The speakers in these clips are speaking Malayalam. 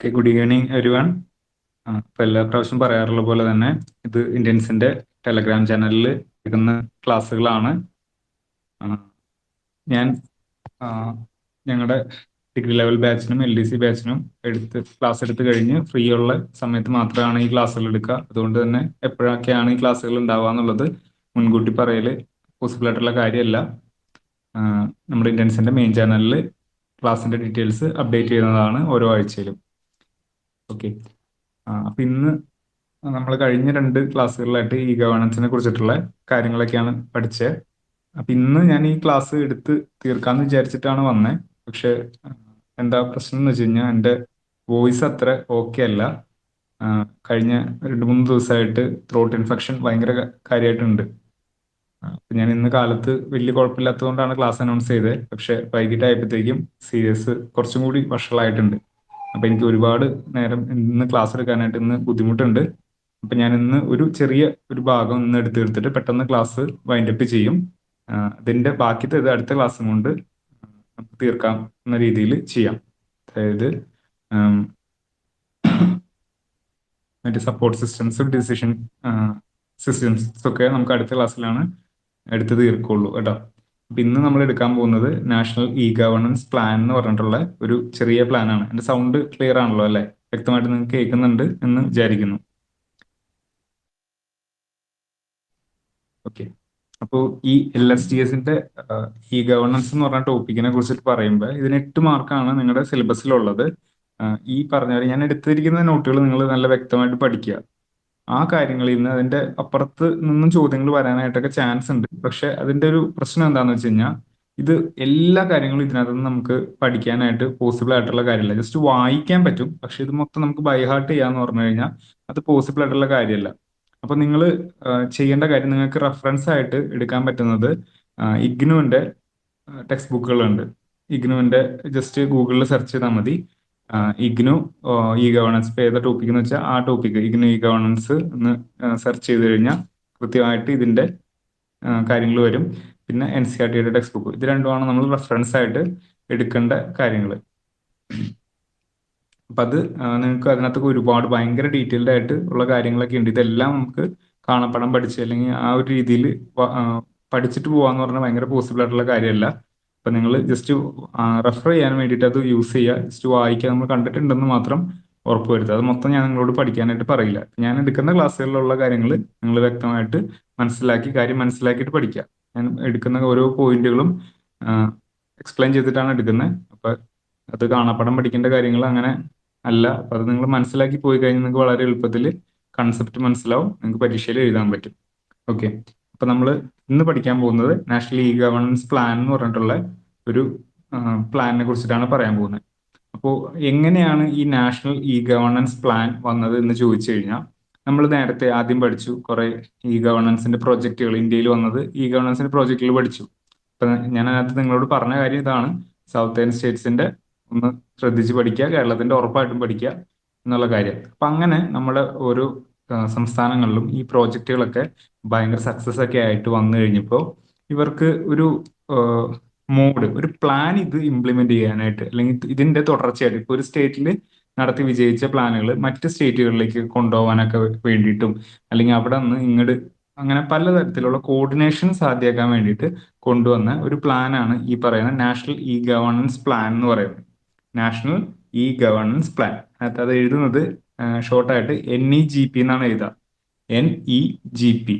Okay good evening everyone ഇപ്പൊ എല്ലാ പ്രാവശ്യം പറയാറുള്ള പോലെ തന്നെ ഇത് ഇന്ത്യൻസിന്റെ ടെലഗ്രാം ചാനലിൽ എടുക്കുന്ന ക്ലാസ്സുകളാണ്. ഞാൻ ഞങ്ങളുടെ ഡിഗ്രി ലെവൽ ബാച്ചിനും എൽ ഡി സി ബാച്ചിനും എടുത്ത് ക്ലാസ് എടുത്ത് കഴിഞ്ഞ് ഫ്രീ ഉള്ള സമയത്ത് മാത്രമാണ് ഈ ക്ലാസ്സുകൾ എടുക്കുക. അതുകൊണ്ട് തന്നെ എപ്പോഴൊക്കെയാണ് ഈ ക്ലാസ്സുകൾ ഉണ്ടാവുക എന്നുള്ളത് മുൻകൂട്ടി പറയൽ പോസിബിൾ ആയിട്ടുള്ള കാര്യമല്ല. നമ്മുടെ ഇന്ത്യൻസിന്റെ മെയിൻ ചാനലിൽ ക്ലാസ്സിന്റെ ഡീറ്റെയിൽസ് അപ്ഡേറ്റ് ചെയ്യുന്നതാണ് ഓരോ ആഴ്ചയിലും. ഓക്കെ അപ്പൊ ഇന്ന് നമ്മൾ കഴിഞ്ഞ രണ്ട് ക്ലാസ്സുകളിലായിട്ട് ഈ ഗവേണൻസിനെ കുറിച്ചിട്ടുള്ള കാര്യങ്ങളൊക്കെയാണ് പഠിച്ചത് അപ്പൊ ഇന്ന് ഞാൻ ഈ ക്ലാസ് എടുത്ത് തീർക്കാന്ന് വിചാരിച്ചിട്ടാണ് വന്നത് പക്ഷെ എന്താ പ്രശ്നം എന്ന് വെച്ച് കഴിഞ്ഞാൽ എന്റെ വോയിസ് അത്ര ഓക്കെ അല്ല. കഴിഞ്ഞ രണ്ട് മൂന്ന് ദിവസമായിട്ട് ത്രോട്ട് ഇൻഫെക്ഷൻ ഭയങ്കര കാര്യമായിട്ടുണ്ട് അപ്പൊ ഞാൻ ഇന്ന് കാലത്ത് വലിയ കുഴപ്പമില്ലാത്തതുകൊണ്ടാണ് ക്ലാസ് അനൗൺസ് ചെയ്തത് പക്ഷെ വൈകിട്ടായപ്പോഴത്തേക്കും സീരിയസ് കുറച്ചും കൂടി വഷളായിട്ടുണ്ട്. അപ്പൊ എനിക്ക് ഒരുപാട് നേരം ഇന്ന് ക്ലാസ് എടുക്കാനായിട്ട് ഇന്ന് ബുദ്ധിമുട്ടുണ്ട്. അപ്പൊ ഞാൻ ഇന്ന് ഒരു ചെറിയ ഒരു ഭാഗം ഇന്ന് എടുത്ത് എടുത്തിട്ട് പെട്ടെന്ന് ക്ലാസ് വൈൻഡപ്പ് ചെയ്യും. അതിന്റെ ബാക്കിത്തെ ഇത് അടുത്ത ക്ലാസ്സും കൊണ്ട് നമുക്ക് തീർക്കാം എന്ന രീതിയിൽ ചെയ്യാം. അതായത് മറ്റേ സപ്പോർട്ട് സിസ്റ്റംസും ഡിസിഷൻ സിസ്റ്റംസ് ഒക്കെ നമുക്ക് അടുത്ത ക്ലാസ്സിലാണ് എടുത്ത് തീർക്കുള്ളൂ കേട്ടോ. അപ്പൊ ഇന്ന് നമ്മൾ എടുക്കാൻ പോകുന്നത് നാഷണൽ ഇ ഗവേണൻസ് പ്ലാൻ എന്ന് പറഞ്ഞിട്ടുള്ള ഒരു ചെറിയ പ്ലാൻ ആണ്. എന്റെ സൗണ്ട് ക്ലിയർ ആണല്ലോ അല്ലെ? വ്യക്തമായിട്ട് നിങ്ങൾക്ക് കേൾക്കുന്നുണ്ട് എന്ന് വിചാരിക്കുന്നു. ഓക്കെ അപ്പോൾ ഈ എൽ എസ് ഡി എസിന്റെ ഇ ഗവേണൻസ് എന്ന് പറഞ്ഞ ടോപ്പിക്കിനെ കുറിച്ചിട്ട് പറയുമ്പോൾ ഇതിന് എട്ട് മാർക്കാണ് നിങ്ങളുടെ സിലബസിലുള്ളത് ഈ പറഞ്ഞ ഞാൻ എടുത്തിരിക്കുന്ന നോട്ടുകൾ നിങ്ങൾ നല്ല വ്യക്തമായിട്ട് പഠിക്കുക. ആ കാര്യങ്ങളിൽ നിന്ന് അതിന്റെ അപ്പുറത്ത് നിന്നും ചോദ്യങ്ങൾ വരാനായിട്ടൊക്കെ ചാൻസ് ഉണ്ട്. പക്ഷെ അതിന്റെ ഒരു പ്രശ്നം എന്താണെന്ന് വെച്ച് കഴിഞ്ഞാൽ ഇത് എല്ലാ കാര്യങ്ങളും ഇതിനകത്ത് നിന്ന് നമുക്ക് പഠിക്കാനായിട്ട് പോസിബിൾ ആയിട്ടുള്ള കാര്യമല്ല. ജസ്റ്റ് വായിക്കാൻ പറ്റും. പക്ഷെ ഇത് മൊത്തം നമുക്ക് ബൈഹാർട്ട് ചെയ്യാന്ന് പറഞ്ഞു കഴിഞ്ഞാൽ അത് പോസിബിൾ ആയിട്ടുള്ള കാര്യമല്ല. അപ്പൊ നിങ്ങൾ ചെയ്യേണ്ട കാര്യം നിങ്ങൾക്ക് റെഫറൻസ് ആയിട്ട് എടുക്കാൻ പറ്റുന്നത് ഇഗ്നുവിന്റെ ടെക്സ്റ്റ് ബുക്കുകളുണ്ട് ഇഗ്നുവിന്റെ ജസ്റ്റ് ഗൂഗിളിൽ സെർച്ച് ചെയ്താൽ മതി. ഇഗ്നു ഇ ഗവേണൻസ് ഇപ്പൊ ഏതാ ടോപ്പിക് എന്ന് വെച്ചാൽ ആ ടോപ്പിക് ഇഗ്നു ഇ ഗവേണൻസ് എന്ന് സെർച്ച് ചെയ്ത് കഴിഞ്ഞാൽ കൃത്യമായിട്ട് ഇതിന്റെ കാര്യങ്ങൾ വരും. പിന്നെ എൻ സി ആർ ടിയുടെ ടെക്സ്റ്റ് ബുക്ക് ഇത് രണ്ടുമാണ് നമ്മൾ റെഫറൻസ് ആയിട്ട് എടുക്കേണ്ട കാര്യങ്ങൾ അപ്പൊ അത് നിങ്ങൾക്ക് അതിനകത്തൊക്കെ ഒരുപാട് ഭയങ്കര ഡീറ്റെയിൽഡ് ആയിട്ട് ഉള്ള കാര്യങ്ങളൊക്കെ ഉണ്ട്. ഇതെല്ലാം നമുക്ക് കാണപ്പെടാൻ പഠിച്ച് അല്ലെങ്കിൽ ആ ഒരു രീതിയിൽ പഠിച്ചിട്ട് പോവാന്ന് പറഞ്ഞാൽ ഭയങ്കര പോസിബിൾ ആയിട്ടുള്ള കാര്യമല്ല അപ്പൊ നിങ്ങൾ ജസ്റ്റ് റെഫർ ചെയ്യാൻ വേണ്ടിയിട്ട് അത് യൂസ് ചെയ്യുക. ജസ്റ്റ് വായിക്കുക നമ്മൾ കണ്ടിട്ടുണ്ടെന്ന് മാത്രം ഉറപ്പുവരുത്തുക അത് മൊത്തം ഞാൻ നിങ്ങളോട് പഠിക്കാനായിട്ട് പറയില്ല. ഞാൻ എടുക്കുന്ന ക്ലാസ്സുകളിലുള്ള കാര്യങ്ങൾ നിങ്ങൾ വ്യക്തമായിട്ട് മനസ്സിലാക്കി കാര്യം മനസ്സിലാക്കിയിട്ട് പഠിക്കുക. ഞാൻ എടുക്കുന്ന ഓരോ പോയിന്റുകളും എക്സ്പ്ലെയിൻ ചെയ്തിട്ടാണ് എടുക്കുന്നത്. അപ്പൊ അത് കാണാപ്പടം പഠിക്കേണ്ട കാര്യങ്ങൾ അങ്ങനെ അല്ല. അപ്പൊ അത് നിങ്ങൾ മനസ്സിലാക്കി പോയി കഴിഞ്ഞാൽ നിങ്ങൾക്ക് വളരെ എളുപ്പത്തിൽ കൺസെപ്റ്റ് മനസ്സിലാവും. നിങ്ങൾക്ക് പരീക്ഷയിൽ എഴുതാൻ പറ്റും. ഓക്കെ അപ്പൊ നമ്മൾ ഇന്ന് പഠിക്കാൻ പോകുന്നത് നാഷണൽ ഇ ഗവേണൻസ് പ്ലാൻ എന്ന് പറഞ്ഞിട്ടുള്ള ഒരു പ്ലാനിനെ കുറിച്ചിട്ടാണ് പറയാൻ പോകുന്നത്. അപ്പോൾ എങ്ങനെയാണ് ഈ നാഷണൽ ഇ ഗവേണൻസ് പ്ലാൻ വന്നത് എന്ന് ചോദിച്ചു കഴിഞ്ഞാൽ നമ്മൾ നേരത്തെ ആദ്യം പഠിച്ചു കുറെ ഇ ഗവേണൻസിന്റെ പ്രോജക്റ്റുകൾ ഇന്ത്യയിൽ വന്നത് ഇ ഗവേണൻസിന്റെ പ്രോജക്റ്റുകൾ പഠിച്ചു. അപ്പൊ ഞാൻ അതിനകത്ത് നിങ്ങളോട് പറഞ്ഞ കാര്യം ഇതാണ്. സൗത്ത് സൗത്തേൺ സ്റ്റേറ്റ്സിന്റെ ഒന്ന് ശ്രദ്ധിച്ച് പഠിക്കുക കേരളത്തിന്റെ ഉറപ്പായിട്ടും പഠിക്കുക എന്നുള്ള കാര്യം. അപ്പൊ അങ്ങനെ നമ്മുടെ ഓരോ സംസ്ഥാനങ്ങളിലും ഈ പ്രോജക്റ്റുകളൊക്കെ ഭയങ്കര സക്സസ് ഒക്കെ ആയിട്ട് വന്നു കഴിഞ്ഞപ്പോൾ ഇവർക്ക് ഒരു മോഡ് ഒരു പ്ലാൻ ഇത് ഇംപ്ലിമെന്റ് ചെയ്യാനായിട്ട് അല്ലെങ്കിൽ ഇതിന്റെ തുടർച്ചയായിട്ട് ഇപ്പൊ ഒരു സ്റ്റേറ്റിൽ നടത്തി വിജയിച്ച പ്ലാനുകൾ മറ്റ് സ്റ്റേറ്റുകളിലേക്ക് കൊണ്ടുപോകാനൊക്കെ വേണ്ടിയിട്ടും അല്ലെങ്കിൽ അവിടെ നിന്ന് ഇങ്ങോട്ട് അങ്ങനെ പലതരത്തിലുള്ള കോർഡിനേഷൻ സാധ്യമാക്കാൻ വേണ്ടിയിട്ട് കൊണ്ടുവന്ന ഒരു പ്ലാനാണ് ഈ പറയുന്ന നാഷണൽ ഇ ഗവേണൻസ് പ്ലാൻ എന്ന് പറയുന്നത്. നാഷണൽ ഇ ഗവേണൻസ് പ്ലാൻ അത് അത് എഴുതുന്നത് ഷോർട്ടായിട്ട് എൻ ഇ ജി പി എന്നാണ് എഴുതുക എൻ ഇ ജി പി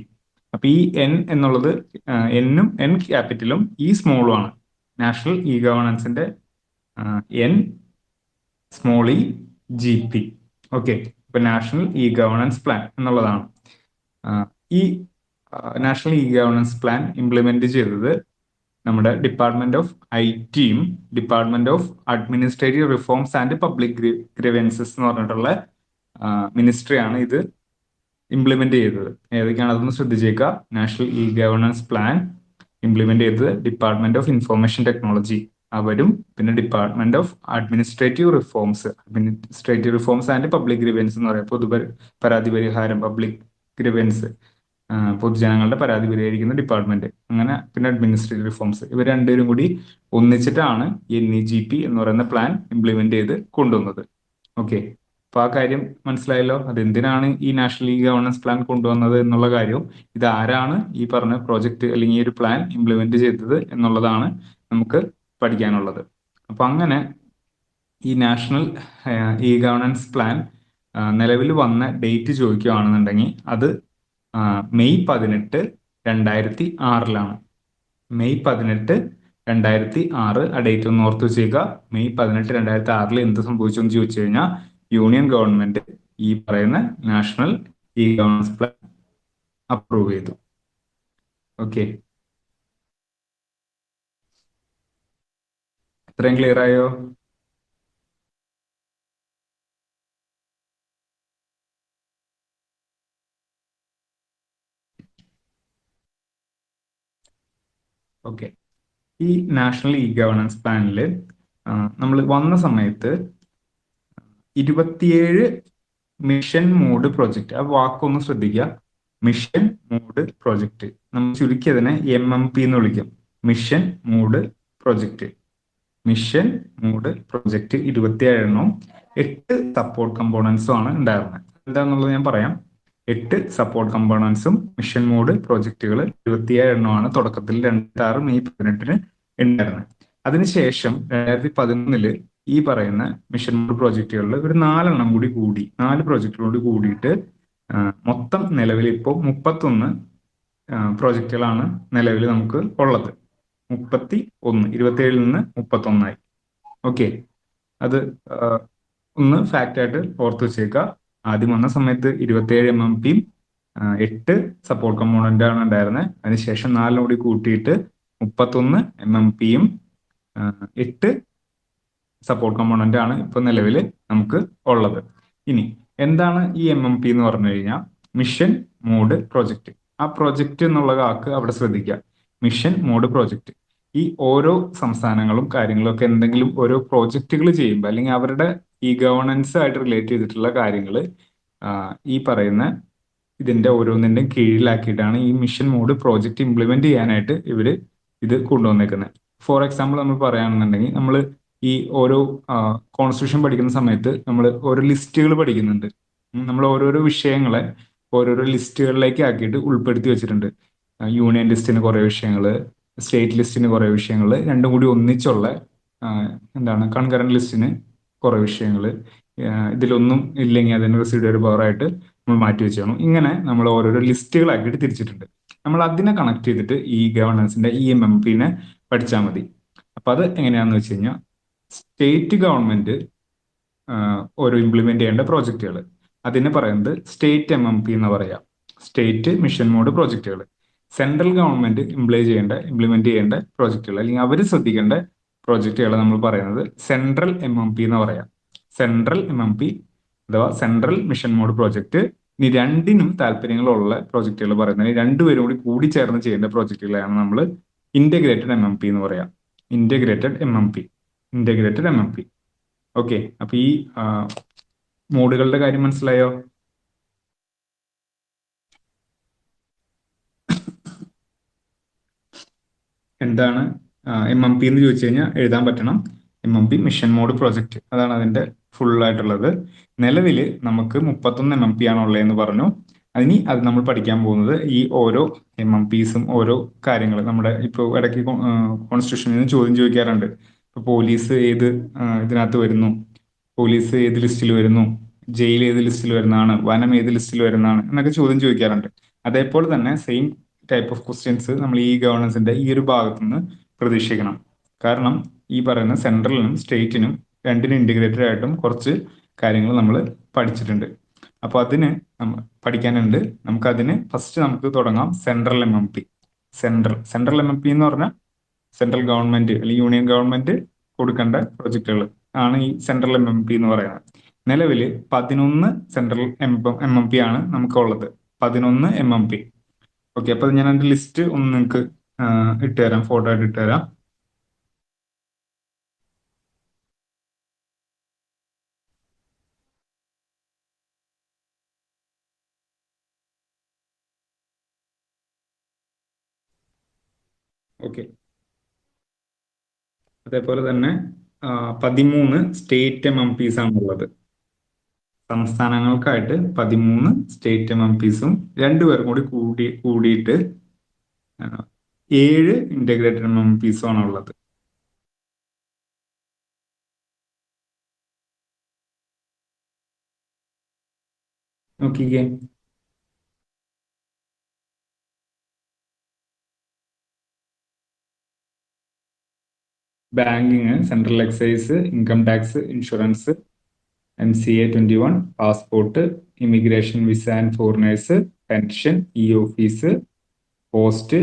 അപ്പൊ ഈ എൻ എന്നുള്ളത് എന്നും എൻ ക്യാപിറ്റലും ഇ സ്മോളും ആണ്. National E ഗവേണൻസിന്റെ N small E G P okay ഇപ്പൊ നാഷണൽ ഇ ഗവേണൻസ് പ്ലാൻ എന്നുള്ളതാണ് ഈ national E governance plan implement ചെയ്തത് നമ്മുടെ ഡിപ്പാർട്ട്മെന്റ് ഓഫ് ഐ ടിയും department of administrative reforms and public grievances എന്ന് പറഞ്ഞിട്ടുള്ള മിനിസ്ട്രിയാണ് ഇത് ഇംപ്ലിമെന്റ് ചെയ്തത്. ഏതൊക്കെയാണ് അതൊന്ന് ശ്രദ്ധിച്ചേക്കുക national E governance plan implement ചെയ്തത് ഡിപ്പാർട്ട്മെന്റ് ഓഫ് ഇൻഫർമേഷൻ ടെക്നോളജി അവരും പിന്നെ department of administrative reforms administrative reforms and public grievance എന്ന് പറയാം. പൊതു പരാതി പരിഹാരം പബ്ലിക് ഗ്രിവൻസ് പൊതുജനങ്ങളുടെ പരാതി പരിഹരിക്കുന്ന ഡിപ്പാർട്ട്മെന്റ് അങ്ങനെ പിന്നെ അഡ്മിനിസ്ട്രേറ്റീവ് റിഫോംസ് ഇവർ രണ്ടുപേരും കൂടി ഒന്നിച്ചിട്ടാണ് എൻ ഇ ജി പി എന്ന് പറയുന്ന പ്ലാൻ ഇംപ്ലിമെന്റ് ചെയ്ത് കൊണ്ടുവന്നത്. ഓക്കെ അപ്പൊ ആ കാര്യം മനസ്സിലായല്ലോ. അതെന്തിനാണ് ഈ നാഷണൽ ഇ ഗവർണൻസ് പ്ലാൻ കൊണ്ടുവന്നത് എന്നുള്ള കാര്യവും ഇത് ആരാണ് ഈ പറഞ്ഞ പ്രോജക്റ്റ് അല്ലെങ്കിൽ ഈ ഒരു പ്ലാൻ ഇംപ്ലിമെന്റ് ചെയ്തത് എന്നുള്ളതാണ് നമുക്ക് പഠിക്കാനുള്ളത്. അപ്പൊ അങ്ങനെ ഈ നാഷണൽ ഈ ഗവർണൻസ് പ്ലാൻ നിലവിൽ വന്ന ഡേറ്റ് ചോദിക്കുകയാണെന്നുണ്ടെങ്കിൽ അത് മെയ് പതിനെട്ട് രണ്ടായിരത്തി ആറിലാണ്. മെയ് പതിനെട്ട് രണ്ടായിരത്തി ആറ് ആ ഡേറ്റ് ഒന്ന് ഓർത്ത് വെച്ചേക്കുക. മെയ് പതിനെട്ട് രണ്ടായിരത്തി ആറിൽ എന്ത് സംഭവിച്ചു എന്ന് ചോദിച്ചു കഴിഞ്ഞാൽ യൂണിയൻ ഗവൺമെന്റ് ഈ പറയുന്ന national E governance plan approve ചെയ്തു. ഓക്കെ. ഇത്രയും ക്ലിയർ ആയോ? ഓക്കെ. ഈ നാഷണൽ ഇ ഗവേണൻസ് പ്ലാനിൽ നമ്മൾ വന്ന സമയത്ത് ഇരുപത്തിയേഴ് മിഷൻ മോഡ് പ്രോജക്റ്റ് ആ വാക്കൊന്ന് ശ്രദ്ധിക്കുക മിഷൻ മോഡ് പ്രോജക്റ്റ് നമ്മൾ ചുരുക്കി ചുരുക്കിയതിനെ എം എം പി എന്ന് വിളിക്കും. Mission mode project mission mode project ഇരുപത്തിയേഴെണ്ണവും എട്ട് സപ്പോർട്ട് കമ്പോണൻസും ആണ് ഉണ്ടായിരുന്നത് എന്താണെന്നുള്ളത് ഞാൻ പറയാം. എട്ട് സപ്പോർട്ട് കമ്പോണൻസും മിഷൻ മോഡ് പ്രോജക്റ്റുകൾ ഇരുപത്തിയേഴ് എണ്ണമാണ് തുടക്കത്തിൽ രണ്ടാറ് മെയ് പതിനെട്ടിന് ഉണ്ടായിരുന്നത് അതിനുശേഷം രണ്ടായിരത്തി പതിനൊന്നിൽ ഈ പറയുന്ന മിഷൻ പ്രോജക്റ്റുകളിൽ ഒരു നാലെണ്ണം കൂടി കൂടി നാല് പ്രോജക്റ്റുകളോട് കൂടിയിട്ട് മൊത്തം നിലവിൽ ഇപ്പോൾ മുപ്പത്തൊന്ന് പ്രോജക്റ്റുകളാണ് നിലവിൽ നമുക്ക് ഉള്ളത്. മുപ്പത്തി ഒന്ന് ഇരുപത്തിയേഴിൽ നിന്ന് മുപ്പത്തൊന്നായി. ഓക്കെ. അത് ഒന്ന് ഫാക്റ്റായിട്ട് ഓർത്ത് വെച്ചേക്കുക ആദ്യം വന്ന സമയത്ത് ഇരുപത്തിയേഴ് എം എം പിയും എട്ട് സപ്പോർട്ട് കമ്പോണന്റ് ആണ് ഉണ്ടായിരുന്നത് അതിനുശേഷം നാലിനും കൂടി കൂട്ടിയിട്ട് മുപ്പത്തൊന്ന് എം എം പിയും എട്ട് സപ്പോർട്ട് കമ്പോണന്റ് ആണ് ഇപ്പൊ നിലവിൽ നമുക്ക് ഉള്ളത്. ഇനി എന്താണ് ഈ എം എം പി എന്ന് പറഞ്ഞു കഴിഞ്ഞാൽ മിഷൻ മോഡ് പ്രോജക്റ്റ് ആ പ്രോജക്റ്റ് എന്നുള്ള കാക്ക് അവിടെ ശ്രദ്ധിക്കുക. മിഷൻ മോഡ് പ്രോജക്റ്റ് ഈ ഓരോ സംസ്ഥാനങ്ങളും കാര്യങ്ങളും ഒക്കെ എന്തെങ്കിലും ഓരോ പ്രോജക്റ്റുകൾ ചെയ്യുമ്പോൾ അല്ലെങ്കിൽ അവരുടെ ഈ ഗവർണൻസ് ആയിട്ട് റിലേറ്റ് ചെയ്തിട്ടുള്ള കാര്യങ്ങൾ ഈ പറയുന്ന ഇതിന്റെ ഓരോന്നിന്റെ കീഴിലാക്കിയിട്ടാണ് ഈ മിഷൻ മോഡ് പ്രോജക്റ്റ് ഇംപ്ലിമെന്റ് ചെയ്യാനായിട്ട് ഇവർ ഇത് കൊണ്ടുവന്നേക്കുന്നത് ഫോർ എക്സാമ്പിൾ നമ്മൾ പറയുകയാണെന്നുണ്ടെങ്കിൽ നമ്മൾ ഈ ഓരോ കോൺസ്റ്റിറ്റ്യൂഷൻ പഠിക്കുന്ന സമയത്ത് നമ്മൾ ഓരോ ലിസ്റ്റുകൾ പഠിക്കുന്നുണ്ട്. നമ്മൾ ഓരോരോ വിഷയങ്ങളെ ഓരോരോ ലിസ്റ്റുകളിലേക്ക് ആക്കിയിട്ട് ഉൾപ്പെടുത്തി വെച്ചിട്ടുണ്ട്. യൂണിയൻ ലിസ്റ്റിന് കുറേ വിഷയങ്ങൾ സ്റ്റേറ്റ് ലിസ്റ്റിന് കുറേ വിഷയങ്ങൾ രണ്ടും കൂടി ഒന്നിച്ചുള്ള എന്താണ് കൺകറന്റ് ലിസ്റ്റിന് കുറേ വിഷയങ്ങൾ ഇതിലൊന്നും ഇല്ലെങ്കിൽ അതിന് റെസിഡ്യൂർ പവറായിട്ട് നമ്മൾ മാറ്റി വെച്ചാണ് ഇങ്ങനെ നമ്മൾ ഓരോരോ ലിസ്റ്റുകളാക്കിയിട്ട് തിരിച്ചിട്ടുണ്ട്. നമ്മൾ അതിനെ കണക്ട് ചെയ്തിട്ട് ഈ ഗവർണൻസിന്റെ ഇ എം എം പിന്നെ പഠിച്ചാൽ മതി. അപ്പൊ അത് എങ്ങനെയാണെന്ന് വെച്ച് കഴിഞ്ഞാൽ സ്റ്റേറ്റ് ഗവൺമെന്റ് ഓരോ ഇംപ്ലിമെന്റ് ചെയ്യേണ്ട പ്രോജക്റ്റുകൾ അതിന് പറയുന്നത് സ്റ്റേറ്റ് എം എം പി എന്ന് പറയാം. സ്റ്റേറ്റ് മിഷൻ മോഡ് പ്രോജക്റ്റുകൾ സെൻട്രൽ ഗവൺമെന്റ് ഇംപ്ലൈ ചെയ്യേണ്ട ഇംപ്ലിമെന്റ് ചെയ്യേണ്ട പ്രോജക്റ്റുകൾ അല്ലെങ്കിൽ അവർ ശ്രദ്ധിക്കേണ്ട പ്രോജക്റ്റുകൾ നമ്മൾ പറയുന്നത് സെൻട്രൽ എം എം പി എന്ന് പറയാം. സെൻട്രൽ എം എം പി അഥവാ സെൻട്രൽ മിഷൻ മോഡ് പ്രോജക്റ്റ് ഇനി രണ്ടിനും താല്പര്യങ്ങളുള്ള പ്രോജക്റ്റുകൾ പറയുന്നത്. രണ്ടുപേരും കൂടി കൂടിച്ചേർന്ന് ചെയ്യേണ്ട പ്രോജക്റ്റുകളെയാണ് നമ്മൾ ഇന്റഗ്രേറ്റഡ് എം എം പി എന്ന് പറയാം. Integrated M M P integrated M M P okay അപ്പൊ ഈ മോഡുകളുടെ കാര്യം മനസ്സിലായോ? എന്താണ് എം എം പി എന്ന് ചോദിച്ചു കഴിഞ്ഞാൽ എഴുതാൻ പറ്റണം. M M P mission mode project അതാണ് അതിന്റെ ഫുൾ ആയിട്ടുള്ളത് നിലവിൽ നമുക്ക് മുപ്പത്തൊന്ന് എം എം പി ആണുള്ളതെന്ന് പറഞ്ഞു. അതിനി അത് നമ്മൾ പഠിക്കാൻ പോകുന്നത് ഈ ഓരോ എം എം പിസും ഓരോ കാര്യങ്ങൾ നമ്മുടെ ഇപ്പോൾ ഇടയ്ക്ക് കോൺസ്റ്റിറ്റ്യൂഷനിൽ നിന്ന് ചോദ്യം ചോദിക്കാറുണ്ട്. പോലീസ് ഏത് ഇതിനകത്ത് വരുന്നു. പോലീസ് ഏത് ലിസ്റ്റിൽ വരുന്നു? ജയിൽ ഏത് ലിസ്റ്റിൽ വരുന്നതാണ്? വനം ഏത് ലിസ്റ്റിൽ വരുന്നതാണ്? എന്നൊക്കെ ചോദ്യം ചോദിക്കാറുണ്ട്. അതേപോലെ തന്നെ സെയിം ടൈപ്പ് ഓഫ് ക്വസ്റ്റ്യൻസ് നമ്മൾ ഈ ഗവർണൻസിന്റെ ഈ ഒരു ഭാഗത്തു നിന്ന് പ്രതീക്ഷിക്കണം. കാരണം ഈ പറയുന്ന സെൻട്രലിനും സ്റ്റേറ്റിനും രണ്ടിനും ഇന്റിഗ്രേറ്റഡ് ആയിട്ടും കുറച്ച് കാര്യങ്ങൾ നമ്മൾ പഠിച്ചിട്ടുണ്ട്. അപ്പോൾ അതിന് പഠിക്കാനുണ്ട്. നമുക്ക് അതിന് ഫസ്റ്റ് നമുക്ക് തുടങ്ങാം central M M P central central M M P എന്ന് പറഞ്ഞാൽ സെൻട്രൽ ഗവൺമെന്റ് അല്ലെങ്കിൽ യൂണിയൻ ഗവൺമെന്റ് കൊടുക്കേണ്ട പ്രൊജക്ടുകൾ ആണ് ഈ സെൻട്രൽ എം എം പി എന്ന് പറയുന്നത്. നിലവിൽ പതിനൊന്ന് central M M M P ആണ് നമുക്കുള്ളത്. പതിനൊന്ന് എം എം പി ഓക്കെ അപ്പൊ ഞാൻ എന്റെ ലിസ്റ്റ് ഒന്ന് നിങ്ങൾക്ക് ഇട്ടുതരാം ഫോട്ടോ ആയിട്ട് ഇട്ടുതരാം ഓക്കെ അതേപോലെ തന്നെ പതിമൂന്ന് സ്റ്റേറ്റ് എം എം പിസ് ആണുള്ളത്. സംസ്ഥാനങ്ങൾക്കായിട്ട് പതിമൂന്ന് സ്റ്റേറ്റ് എം എം പിസും രണ്ടുപേരും കൂടി കൂടി കൂടിയിട്ട് ഏഴ് ഇന്റഗ്രേറ്റഡ് എം എം പിസും ആണുള്ളത്. നോക്കിക്കേ. Banking central excise income tax insurance M C A twenty one passport immigration visa and foreigners pension E office post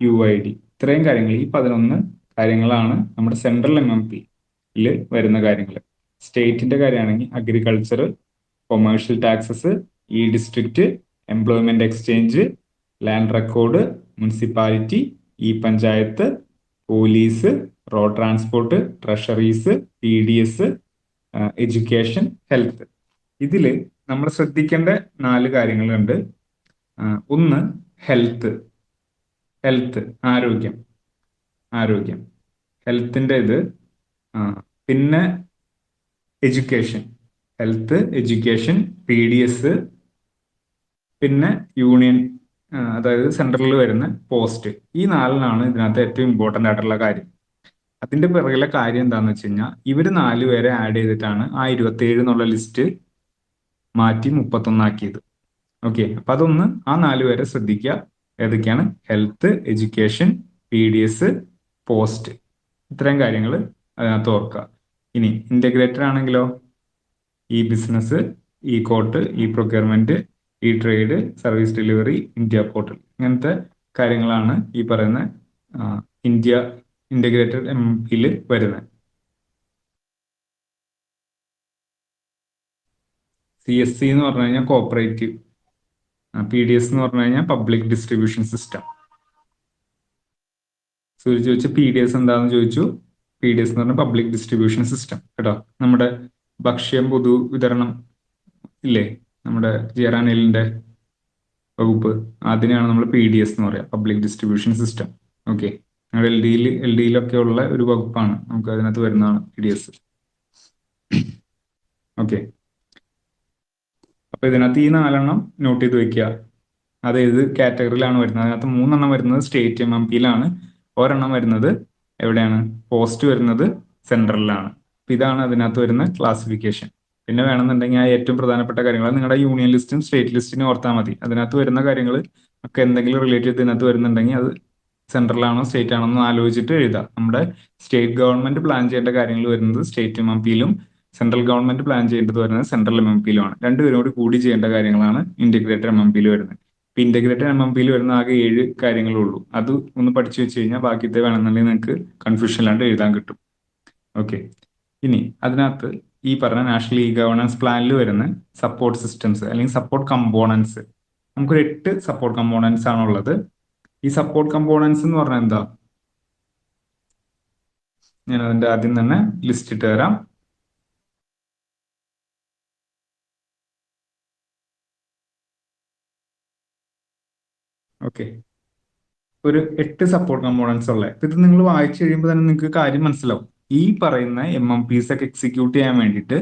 U I D. ഇത്രയും കാര്യങ്ങൾ ഈ പതിനൊന്ന് കാര്യങ്ങളാണ് നമ്മുടെ സെൻട്രൽ എം എം പിയിൽ വരുന്ന കാര്യങ്ങൾ. സ്റ്റേറ്റിന്റെ കാര്യമാണെങ്കിൽ agriculture commercial taxes E district employment exchange land record municipality E panchayat police road transport treasuries P D S education health. ഇതിൽ നമ്മൾ ശ്രദ്ധിക്കേണ്ട നാല് കാര്യങ്ങളുണ്ട്. ഒന്ന് ഹെൽത്ത്. ഹെൽത്ത് ആരോഗ്യം. ആരോഗ്യം. ഹെൽത്തിന്റെ ഇത് പിന്നെ education. Health education P D S പിന്നെ യൂണിയൻ അതായത് സെൻട്രലിൽ വരുന്ന പോസ്റ്റ്. ഈ നാലിനാണ് ഇതിനകത്ത് ഏറ്റവും ഇമ്പോർട്ടന്റ് ആയിട്ടുള്ള കാര്യം. അതിന്റെ പിറകിലെ കാര്യം എന്താണെന്ന് വെച്ച് കഴിഞ്ഞാൽ ഇവർ നാല് പേരെ ആഡ് ചെയ്തിട്ടാണ് ആ ഇരുപത്തി ഏഴ് എന്നുള്ള ലിസ്റ്റ് മാറ്റി മുപ്പത്തൊന്നാക്കിയത്. ഓക്കെ അപ്പൊ അതൊന്ന് ആ നാല് പേരെ ശ്രദ്ധിക്കുക ഏതൊക്കെയാണ്? Health education P D S post ഇത്രയും കാര്യങ്ങൾ അതിനകത്ത് ഓർക്കുക ഇനി ഇന്റഗ്രേറ്റഡ് ആണെങ്കിലോ? ഈ ബിസിനസ് ഈ court E procurement E trade service delivery India portal ഇങ്ങനത്തെ കാര്യങ്ങളാണ് ഈ പറയുന്ന ഇന്ത്യ ഇന്റഗ്രേറ്റഡ് എം പിയിൽ വരുന്നത് സി എസ് സി എന്ന് പറഞ്ഞു കഴിഞ്ഞാൽ കോപ്പറേറ്റീവ് പി ഡി എസ് എന്ന് പറഞ്ഞു കഴിഞ്ഞാൽ പബ്ലിക് ഡിസ്ട്രിബ്യൂഷൻ സിസ്റ്റം സൂര്യ ചോദിച്ചു പി ഡി എസ് എന്താണെന്ന് ചോദിച്ചു? പി ഡി എസ് എന്ന് പറഞ്ഞാൽ പബ്ലിക് ഡിസ്ട്രിബ്യൂഷൻ സിസ്റ്റം കേട്ടോ? നമ്മുടെ ഭക്ഷ്യം പൊതു വിതരണം ഇല്ലേ? നമ്മുടെ ജിയറാനിലിന്റെ വകുപ്പ്. അതിനെയാണ് നമ്മൾ പി ഡി എസ് എന്ന് പറയാം പബ്ലിക് ഡിസ്ട്രിബ്യൂഷൻ സിസ്റ്റം ഓക്കെ ഞങ്ങളുടെ എൽ ഡിയിൽ എൽ ഡിയിലൊക്കെ ഉള്ള ഒരു വകുപ്പാണ് നമുക്ക് അതിനകത്ത് വരുന്നതാണ് പി ഡി എസ്. ഓക്കെ. അപ്പൊ ഇതിനകത്ത് ഈ നാലെണ്ണം നോട്ട് ചെയ്ത് വെക്കുക. അത് ഏത് കാറ്റഗറിയിലാണ് വരുന്നത്? അതിനകത്ത് മൂന്നെണ്ണം വരുന്നത് സ്റ്റേറ്റ് എം എം പിയിലാണ് ഒരെണ്ണം വരുന്നത് എവിടെയാണ്? പോസ്റ്റ് വരുന്നത് സെൻട്രലിലാണ്. അപ്പൊ ഇതാണ് അതിനകത്ത് വരുന്ന ക്ലാസിഫിക്കേഷൻ. പിന്നെ വേണമെന്നുണ്ടെങ്കിൽ ആ ഏറ്റവും പ്രധാനപ്പെട്ട കാര്യങ്ങൾ നിങ്ങളുടെ യൂണിയൻ ലിസ്റ്റും സ്റ്റേറ്റ് ലിസ്റ്റിനും ഓർത്താൽ മതി. അതിനകത്ത് വരുന്ന കാര്യങ്ങൾ ഒക്കെ എന്തെങ്കിലും റിലേറ്റ് ചെയ്ത് ഇതിനകത്ത് വരുന്നുണ്ടെങ്കിൽ അത് സെൻട്രലാണോ സ്റ്റേറ്റ് ആണോ എന്ന് ആലോചിച്ചിട്ട് എഴുതാം. നമ്മുടെ സ്റ്റേറ്റ് ഗവൺമെന്റ് പ്ലാൻ ചെയ്യേണ്ട കാര്യങ്ങൾ വരുന്നത് സ്റ്റേറ്റ് എം എം പിയിലും സെൻട്രൽ ഗവൺമെന്റ് പ്ലാൻ ചെയ്യേണ്ടത് വരുന്നത് സെൻട്രൽ എം എം പിയിലുമാണ് രണ്ടുപേരും കൂടി കൂടി ചെയ്യേണ്ട കാര്യങ്ങളാണ് ഇന്റഗ്രേറ്റഡ് എം എം പിയിൽ വരുന്നത്. ഇപ്പൊ ഇന്റഗ്രേറ്റഡ് എം എം പിയിൽ വരുന്ന ആകെ ഏഴ് കാര്യങ്ങളേ ഉള്ളൂ. അത് ഒന്ന് പഠിച്ചു വെച്ച് കഴിഞ്ഞാൽ ബാക്കിത്തെ വേണമെന്നുണ്ടെങ്കിൽ നിങ്ങൾക്ക് കൺഫ്യൂഷൻ ഇല്ലാണ്ട് എഴുതാൻ കിട്ടും. ഓക്കെ ഇനി അതിനകത്ത് ഈ പറഞ്ഞ നാഷണൽ ഇ ഗവേണൻസ് പ്ലാനിൽ വരുന്ന സപ്പോർട്ട് സിസ്റ്റംസ് അല്ലെങ്കിൽ സപ്പോർട്ട് കമ്പോണൻസ് നമുക്കൊരു എട്ട് സപ്പോർട്ട് കമ്പോണൻസ് ആണുള്ളത് ഈ സപ്പോർട്ട് കമ്പോണൻസ് എന്ന് പറഞ്ഞാൽ എന്താ? ഞാൻ അതിന്റെ ആദ്യം തന്നെ ലിസ്റ്റ് ഇട്ട് തരാം. ഓക്കെ ഒരു എട്ട് സപ്പോർട്ട് കമ്പോണൻസ് ഉള്ള. ഇത് നിങ്ങൾ വായിച്ചു കഴിയുമ്പോൾ തന്നെ നിങ്ങൾക്ക് കാര്യം മനസ്സിലാവും. ഈ പറയുന്ന എം എം പിസ് ഒക്കെ എക്സിക്യൂട്ട് ചെയ്യാൻ വേണ്ടിയിട്ട്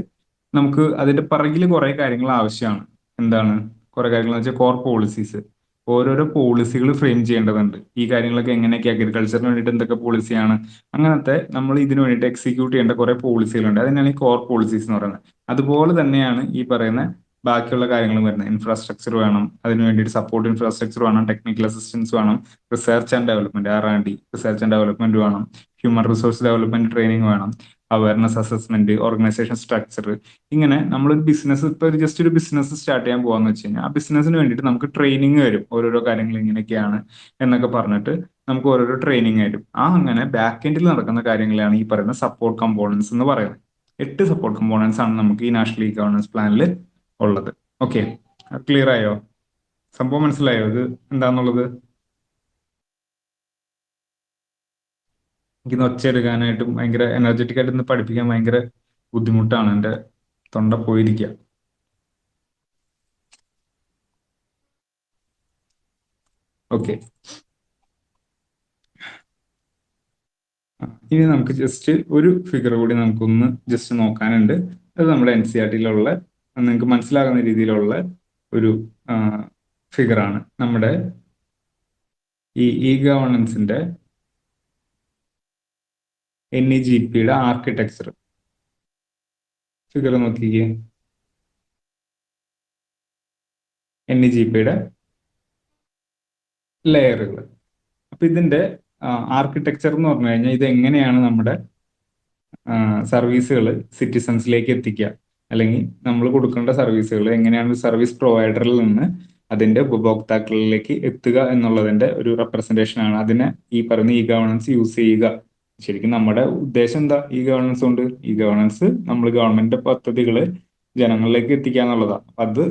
നമുക്ക് അതിന്റെ പിറകിൽ കുറെ കാര്യങ്ങൾ ആവശ്യമാണ്. എന്താണ്? കുറെ കാര്യങ്ങൾ വെച്ചാൽ കോർ പോളിസീസ് ഓരോരോ പോളിസികൾ ഫ്രെയിം ചെയ്യേണ്ടതുണ്ട്. ഈ കാര്യങ്ങളൊക്കെ എങ്ങനെയൊക്കെ അഗ്രികൾച്ചറിന് വേണ്ടിയിട്ട് എന്തൊക്കെ പോളിസിയാണ് അങ്ങനത്തെ നമ്മൾ ഇതിനു വേണ്ടിയിട്ട് എക്സിക്യൂട്ട് ചെയ്യേണ്ട കുറെ പോളിസികളുണ്ട് അതിനാണ് ഈ കോർ പോളിസീസ് എന്ന് പറയുന്നത്. അതുപോലെ തന്നെയാണ് ഈ പറയുന്ന ബാക്കിയുള്ള കാര്യങ്ങളും വരുന്നത്. ഇൻഫ്രാസ്ട്രക്ചർ വേണം അതിന് വേണ്ടിയിട്ട് സപ്പോർട്ട് ഇൻഫ്രാസ്ട്രക്ചർ വേണം ടെക്നിക്കൽ അസിസ്റ്റൻസ് വേണം research and development R and D research and development വേണം ഹ്യൂമൻ റിസോഴ്സ് ഡെവലപ്മെന്റ് ട്രെയിനിങ് വേണം അവയർനെസ് അസസ്മെന്റ് ഓർഗനൈസേഷൻ സ്ട്രക്ചർ ഇങ്ങനെ നമ്മളൊരു ബിസിനസ് ഇപ്പൊ ഒരു ജസ്റ്റ് ഒരു ബിസിനസ് സ്റ്റാർട്ട് ചെയ്യാൻ പോകാന്ന് വെച്ച് കഴിഞ്ഞാൽ ആ ബിസിനസ്സിന് വേണ്ടിയിട്ട് നമുക്ക് ട്രെയിനിങ് വരും. ഓരോരോ കാര്യങ്ങൾ ഇങ്ങനെയൊക്കെയാണ് എന്നൊക്കെ പറഞ്ഞിട്ട് നമുക്ക് ഓരോരോ ട്രെയിനിങ് വരും ആ അങ്ങനെ ബാക്ക് എൻഡിൽ നടക്കുന്ന കാര്യങ്ങളാണ് ഈ പറയുന്ന സപ്പോർട്ട് കമ്പോണൻസ് എന്ന് പറയുന്നത്. എട്ട് സപ്പോർട്ട് കമ്പോണൻസ് ആണ് നമുക്ക് ഈ നാഷണൽ ഇ ഗവേണൻസ് പ്ലാനിൽ ഉള്ളത്. ഓക്കെ ക്ലിയർ ആയോ? സംഭവം മനസ്സിലായോ ഇത്? എന്താന്നുള്ളത്? എനിക്കിന്ന് ഒച്ചയെടുക്കാനായിട്ടും ഭയങ്കര എനർജറ്റിക് ആയിട്ട് ഇന്ന് പഠിപ്പിക്കാൻ ഭയങ്കര ബുദ്ധിമുട്ടാണ്. എന്റെ തൊണ്ട പോയിരിക്കുക ഓക്കെ. ഇനി നമുക്ക് ജസ്റ്റ് ഒരു ഫിഗർ കൂടി നമുക്കൊന്ന് ജസ്റ്റ് നോക്കാനുണ്ട്. അത് നമ്മുടെ എൻ സി ആർ ടിയിലുള്ള നിങ്ങൾക്ക് മനസ്സിലാകുന്ന രീതിയിലുള്ള ഒരു ഫിഗറാണ് നമ്മുടെ ഈ ഇ ഗവേണൻസിന്റെ എൻ ഇ ജി പിയുടെ ആർക്കിടെക്ചർ ഫിഗർ നോക്കിക്കേ. എൻ ഇ ജി പിയുടെ ലെയറുകൾ അപ്പൊ ഇതിന്റെ ആർക്കിടെക്ചർ എന്ന് പറഞ്ഞു കഴിഞ്ഞാൽ ഇത് എങ്ങനെയാണ് നമ്മുടെ സർവീസുകൾ സിറ്റിസൺസിലേക്ക് എത്തിക്കുക അല്ലെങ്കിൽ നമ്മൾ കൊടുക്കേണ്ട സർവീസുകൾ എങ്ങനെയാണ് സർവീസ് പ്രൊവൈഡറിൽ നിന്ന് അതിന്റെ ഉപഭോക്താക്കളിലേക്ക് എത്തുക എന്നുള്ളതിന്റെ ഒരു റെപ്രസെന്റേഷൻ ആണ്. അതിനെ ഈ പറയുന്ന ഇ ഗവേണൻസ് യൂസ് ചെയ്യുക. ശരിക്കും നമ്മുടെ ഉദ്ദേശം എന്താ ഈ ഗവേണൻസ് കൊണ്ട്? ഈ ഗവേണൻസ് നമ്മൾ ഗവൺമെന്റ് പദ്ധതികൾ ജനങ്ങളിലേക്ക് എത്തിക്കുക എന്നുള്ളതാണ് അത്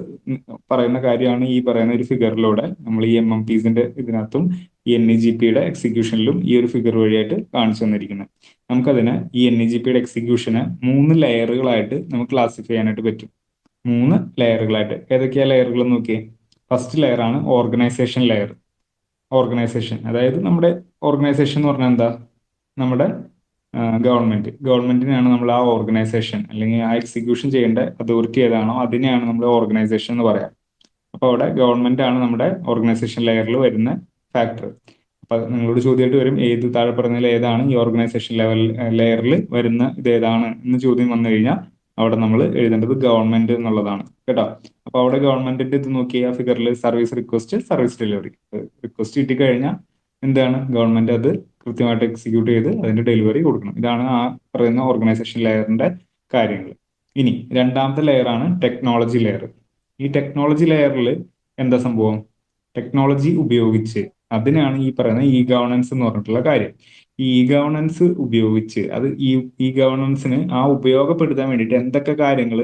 പറയുന്ന കാര്യമാണ് ഈ പറയുന്ന ഒരു ഫിഗറിലൂടെ നമ്മൾ ഈ എം എം പിന്റെ ഇതിനകത്തും ഈ എൻ ഇ ജി പിയുടെ എക്സിക്യൂഷനിലും ഈ ഒരു ഫിഗർ വഴിയായിട്ട് കാണിച്ചു തന്നിരിക്കുന്നത്. നമുക്കതിനെ ഈ എൻ ഇ ജി പിയുടെ എക്സിക്യൂഷന് മൂന്ന് ലെയറുകളായിട്ട് നമുക്ക് ക്ലാസിഫൈ ചെയ്യാനായിട്ട് പറ്റും. മൂന്ന് ലെയറുകളായിട്ട് ഏതൊക്കെയാ ലെയറുകൾ നോക്കിയേ? ഫസ്റ്റ് ലെയർ ആണ് ഓർഗനൈസേഷൻ ലെയർ ഓർഗനൈസേഷൻ അതായത് നമ്മുടെ ഓർഗനൈസേഷൻ എന്ന് പറഞ്ഞാൽ എന്താ? നമ്മുടെ ഗവൺമെന്റ് ഗവൺമെന്റിനെയാണ് നമ്മൾ ആ ഓർഗനൈസേഷൻ അല്ലെങ്കിൽ ആ എക്സിക്യൂഷൻ ചെയ്യേണ്ട അതോറിറ്റി ഏതാണോ അതിനെയാണ് നമ്മൾ ഓർഗനൈസേഷൻ എന്ന് പറയാം. അപ്പോൾ അവിടെ ഗവൺമെന്റ് ആണ് നമ്മുടെ ഓർഗനൈസേഷൻ ലെയറിൽ വരുന്ന ഫാക്ടർ അപ്പൊ നിങ്ങളോട് ചോദ്യമായിട്ട് വരും ഏത് താഴെ പറഞ്ഞതിൽ ഏതാണ് ഈ ഓർഗനൈസേഷൻ ലെവൽ ലെയറിൽ വരുന്ന ഇത് ഏതാണ് എന്ന് ചോദ്യം വന്നു കഴിഞ്ഞാൽ അവിടെ നമ്മൾ എഴുതേണ്ടത് ഗവൺമെന്റ് എന്നുള്ളതാണ്. കേട്ടോ? അപ്പൊ അവിടെ ഗവൺമെന്റിന്റെ ഇത് നോക്കി ആ ഫിഗറിൽ service request service delivery request കിട്ടിക്കഴിഞ്ഞാൽ എന്താണ് ഗവൺമെന്റ് അത് കൃത്യമായിട്ട് എക്സിക്യൂട്ട് ചെയ്ത് അതിന്റെ ഡെലിവറി കൊടുക്കണം. ഇതാണ് ആ പറയുന്ന ഓർഗനൈസേഷൻ ലെയറിന്റെ കാര്യങ്ങൾ. ഇനി രണ്ടാമത്തെ ലെയർ ആണ് ടെക്നോളജി ലെയർ ഈ ടെക്നോളജി ലെയറിൽ എന്താ സംഭവം? ടെക്നോളജി ഉപയോഗിച്ച് അതിനാണ് ഈ പറയുന്ന ഇ ഗവർണൻസ് എന്ന് പറഞ്ഞിട്ടുള്ള കാര്യം. ഈ ഇ ഗവർണൻസ് ഉപയോഗിച്ച് അത് ഈ ഇ ഗവർണൻസിന് ആ ഉപയോഗപ്പെടുത്താൻ വേണ്ടിയിട്ട് എന്തൊക്കെ കാര്യങ്ങൾ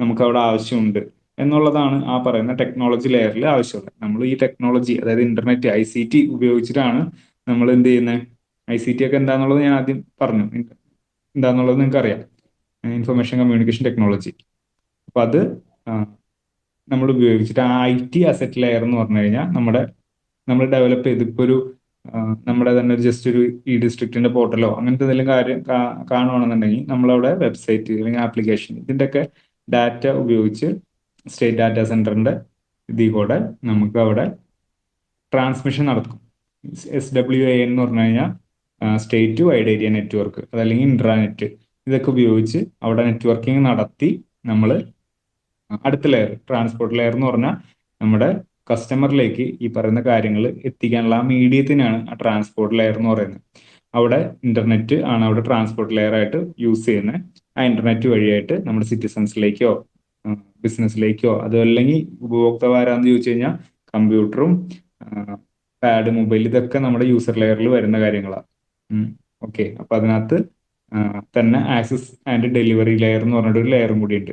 നമുക്ക് അവിടെ ആവശ്യമുണ്ട് എന്നുള്ളതാണ് ആ പറയുന്ന ടെക്നോളജി ലെയറിൽ ആവശ്യമുള്ളത്. നമ്മൾ ഈ ടെക്നോളജി അതായത് ഇന്റർനെറ്റ് ഐ ഉപയോഗിച്ചിട്ടാണ് നമ്മൾ എന്ത് ചെയ്യുന്നത്? ഐ സി ടി ഒക്കെ എന്താന്നുള്ളത് ഞാൻ ആദ്യം പറഞ്ഞു. എന്താന്നുള്ളത് നിങ്ങൾക്ക് അറിയാം. ഇൻഫർമേഷൻ കമ്മ്യൂണിക്കേഷൻ ടെക്നോളജി അപ്പൊ അത് നമ്മൾ ഉപയോഗിച്ചിട്ട് ആ ഐ ടി അസറ്റ് ലെയർ എന്ന് പറഞ്ഞു കഴിഞ്ഞാൽ നമ്മുടെ നമ്മൾ ഡെവലപ്പ് ചെയ്ത് ഇപ്പോൾ ഒരു നമ്മുടെ തന്നെ ഒരു ജസ്റ്റ് ഒരു ഇ ഡിസ്ട്രിക്റ്റിന്റെ പോർട്ടലോ അങ്ങനത്തെ എന്തെങ്കിലും കാര്യം കാണുകയാണെന്നുണ്ടെങ്കിൽ നമ്മളവിടെ വെബ്സൈറ്റ് അല്ലെങ്കിൽ ആപ്ലിക്കേഷൻ ഇതിന്റെയൊക്കെ ഡാറ്റ ഉപയോഗിച്ച് സ്റ്റേറ്റ് ഡാറ്റ സെന്ററിന്റെ ഇതിൽ കൂടെ നമുക്ക് അവിടെ ട്രാൻസ്മിഷൻ നടക്കും എസ് ഡബ്ല്യു ഐ എന്ന് പറഞ്ഞു കഴിഞ്ഞാൽ സ്റ്റേറ്റ് വൈഡ് ഏരിയ നെറ്റ്വർക്ക് അതല്ലെങ്കിൽ ഇൻട്രാനെറ്റ് ഇതൊക്കെ ഉപയോഗിച്ച് അവിടെ നെറ്റ്വർക്കിംഗ് നടത്തി നമ്മൾ അടുത്ത ലെയർ ട്രാൻസ്പോർട്ട് ലെയർ എന്ന് പറഞ്ഞാൽ നമ്മുടെ കസ്റ്റമറിലേക്ക് ഈ പറയുന്ന കാര്യങ്ങൾ എത്തിക്കാനുള്ള ആ മീഡിയത്തിനാണ് ആ ട്രാൻസ്പോർട്ട് ലെയർ എന്ന് പറയുന്നത്. അവിടെ ഇന്റർനെറ്റ് ആണ് അവിടെ ട്രാൻസ്പോർട്ട് ലെയർ ആയിട്ട് യൂസ് ചെയ്യുന്നത് ആ ഇന്റർനെറ്റ് വഴിയായിട്ട് നമ്മുടെ സിറ്റിസൺസിലേക്കോ ബിസിനസ്സിലേക്കോ അതല്ലെങ്കിൽ ഉപഭോക്താവാരാന്ന് ചോദിച്ചു കഴിഞ്ഞാൽ കമ്പ്യൂട്ടറും പാഡ് മൊബൈൽ ഇതൊക്കെ നമ്മുടെ യൂസർ ലെയറിൽ വരുന്ന കാര്യങ്ങളാണ് ഓക്കെ. അപ്പൊ അതിനകത്ത് തന്നെ ആക്സസ് ആൻഡ് ഡെലിവറി ലെയർ എന്ന് പറഞ്ഞിട്ട് ഒരു ലെയറും കൂടി ഉണ്ട്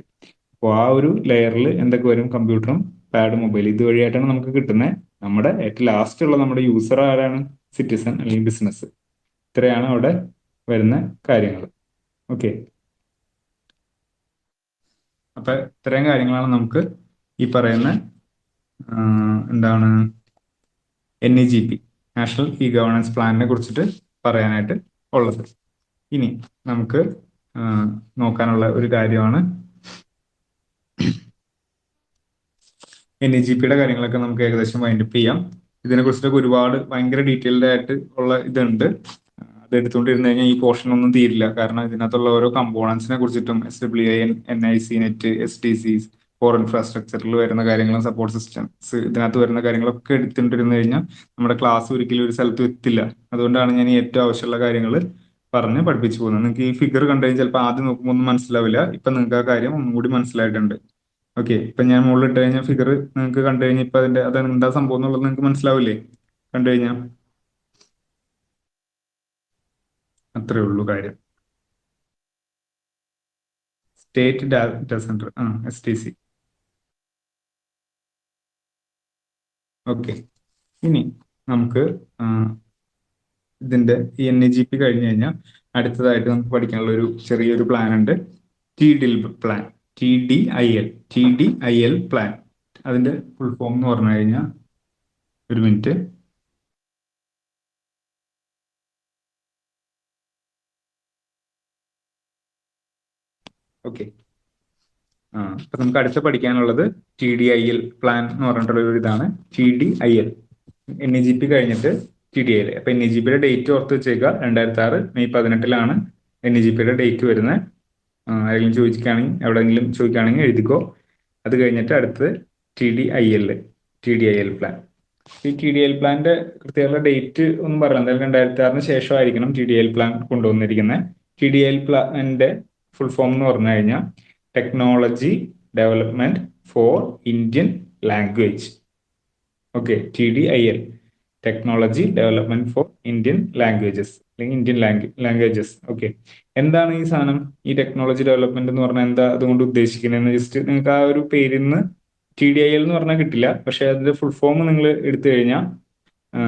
അപ്പോൾ ആ ഒരു ലെയറിൽ എന്തൊക്കെ വരും? കമ്പ്യൂട്ടറും പാഡ് മൊബൈൽ ഇതുവഴിയായിട്ടാണ് നമുക്ക് കിട്ടുന്നത് നമ്മുടെ ഏറ്റവും ലാസ്റ്റ് ഉള്ള നമ്മുടെ യൂസർ ആരാണ്? സിറ്റിസൺ അല്ലെങ്കിൽ ബിസിനസ് ഇത്രയാണ് അവിടെ വരുന്ന കാര്യങ്ങൾ ഓക്കെ. അപ്പൊ ഇത്രയും കാര്യങ്ങളാണ് നമുക്ക് ഈ പറയുന്ന എന്താണ് N E G P national E governance പ്ലാനിനെ കുറിച്ചിട്ട് പറയാനായിട്ട് ഉള്ളത്. ഇനി നമുക്ക് നോക്കാനുള്ള ഒരു കാര്യമാണ്. എൻ ഇ ജി പിയുടെ കാര്യങ്ങളൊക്കെ നമുക്ക് ഏകദേശം വൈൻഡപ്പ് ചെയ്യാം. ഇതിനെ കുറിച്ചിട്ടൊക്കെ ഒരുപാട് ഭയങ്കര ഡീറ്റെയിൽഡ് ആയിട്ട് ഉള്ള ഇതുണ്ട്. അത് എടുത്തുകൊണ്ടിരുന്നു കഴിഞ്ഞാൽ ഈ പോർഷൻ ഒന്നും തീരില്ല. കാരണം ഇതിനകത്തുള്ള ഓരോ കമ്പോണൻസിനെ കുറിച്ചിട്ടും S W I N N I C net S T C for ഇൻഫ്രാസ്ട്രക്ചറിൽ വരുന്ന കാര്യങ്ങളും സപ്പോർട്ട് സിസ്റ്റംസ് ഇതിനകത്ത് വരുന്ന കാര്യങ്ങളൊക്കെ എടുത്തിട്ടിരുന്നു കഴിഞ്ഞാൽ നമ്മുടെ ക്ലാസ് ഒരിക്കലും ഒരു സ്ഥലത്ത് എത്തില്ല. അതുകൊണ്ടാണ് ഞാൻ ഈ ഏറ്റവും ആവശ്യമുള്ള കാര്യങ്ങൾ പറഞ്ഞ് പഠിപ്പിച്ചു പോകുന്നത്. നിങ്ങൾക്ക് ഈ ഫിഗർ കണ്ടു കഴിഞ്ഞാൽ ചിലപ്പോൾ ആദ്യം നോക്കുമ്പോൾ ഒന്നും മനസ്സിലാവില്ല. ഇപ്പൊ നിങ്ങൾക്ക് ആ കാര്യം ഒന്നും കൂടി മനസ്സിലായിട്ടുണ്ട്. ഓക്കെ ഇപ്പൊ ഞാൻ മുകളിൽ ഇട്ട് കഴിഞ്ഞാൽ ഫിഗർ നിങ്ങൾക്ക് കണ്ടു കഴിഞ്ഞാൽ ഇപ്പൊ അതിന്റെ അത് എന്താ സംഭവം എന്നുള്ളത് നിങ്ങൾക്ക് മനസ്സിലാവില്ലേ? കണ്ടു കഴിഞ്ഞാൽ അത്രേ ഉള്ളൂ കാര്യം. സ്റ്റേറ്റ് ഡാറ്റ സെന്റർ ആ എസ് ടി സി ഓക്കെ. ഇനി നമുക്ക് ഇതിന്റെ ഈ എൻ ഇ ജി പി കഴിഞ്ഞു കഴിഞ്ഞാൽ അടുത്തതായിട്ട് നമുക്ക് പഠിക്കാനുള്ള ഒരു ചെറിയൊരു പ്ലാൻ ഉണ്ട്. T dill plan T D I L T D I L plan അതിന്റെ ഫുൾ ഫോം എന്ന് പറഞ്ഞു കഴിഞ്ഞാൽ ഒരു മിനിറ്റ് ഓക്കെ. അപ്പൊ നമുക്ക് അടുത്ത് പഠിക്കാനുള്ളത് T D I L plan എന്ന് പറഞ്ഞിട്ടുള്ള ഒരു ഇതാണ്. T D I L N E G P കഴിഞ്ഞിട്ട് ടി ഡി ഐ എൽ അപ്പൊ എൻ ഇ ജി പിയുടെ ഡേറ്റ് ഓർത്ത് വെച്ചേക്കുക. രണ്ടായിരത്തി ആറ് മെയ് പതിനെട്ടിലാണ് എൻ ഇ ജി പിയുടെ ഡേറ്റ് വരുന്നത്. ആരെങ്കിലും ചോദിക്കുകയാണെങ്കിൽ എവിടെയെങ്കിലും ചോദിക്കുകയാണെങ്കിൽ എഴുതിക്കോ. അത് കഴിഞ്ഞിട്ട് അടുത്തത് T D I L T D I L plan ഈ ടി ഡി എൽ പ്ലാന്റെ കൃത്യമുള്ള ഡേറ്റ് ഒന്നും പറയാം എന്തായാലും രണ്ടായിരത്തി ആറിന് ശേഷമായിരിക്കണം ടി ഡി എൽ പ്ലാൻ കൊണ്ടുവന്നിരിക്കുന്നത്. ടി ഡി എൽ പ്ലാന്റെ ഫുൾ ഫോം എന്ന് പറഞ്ഞു കഴിഞ്ഞാൽ technology development for Indian language okay T D I L technology development for Indian languages അല്ലെങ്കിൽ ഇന്ത്യൻ ലാംഗ്വേജസ് ഓക്കെ എന്താണ് ഈ സാധനം? ഈ ടെക്നോളജി ഡെവലപ്മെന്റ് എന്ന് പറഞ്ഞാൽ എന്താ അതുകൊണ്ട് ഉദ്ദേശിക്കുന്നത്? ജസ്റ്റ് നിങ്ങൾക്ക് ആ ഒരു പേരിൽ നിന്ന് ടി ഡി ഐ എൽ എന്ന് പറഞ്ഞാൽ കിട്ടില്ല. പക്ഷെ അതിന്റെ ഫുൾ ഫോം നിങ്ങൾ എടുത്തു കഴിഞ്ഞാൽ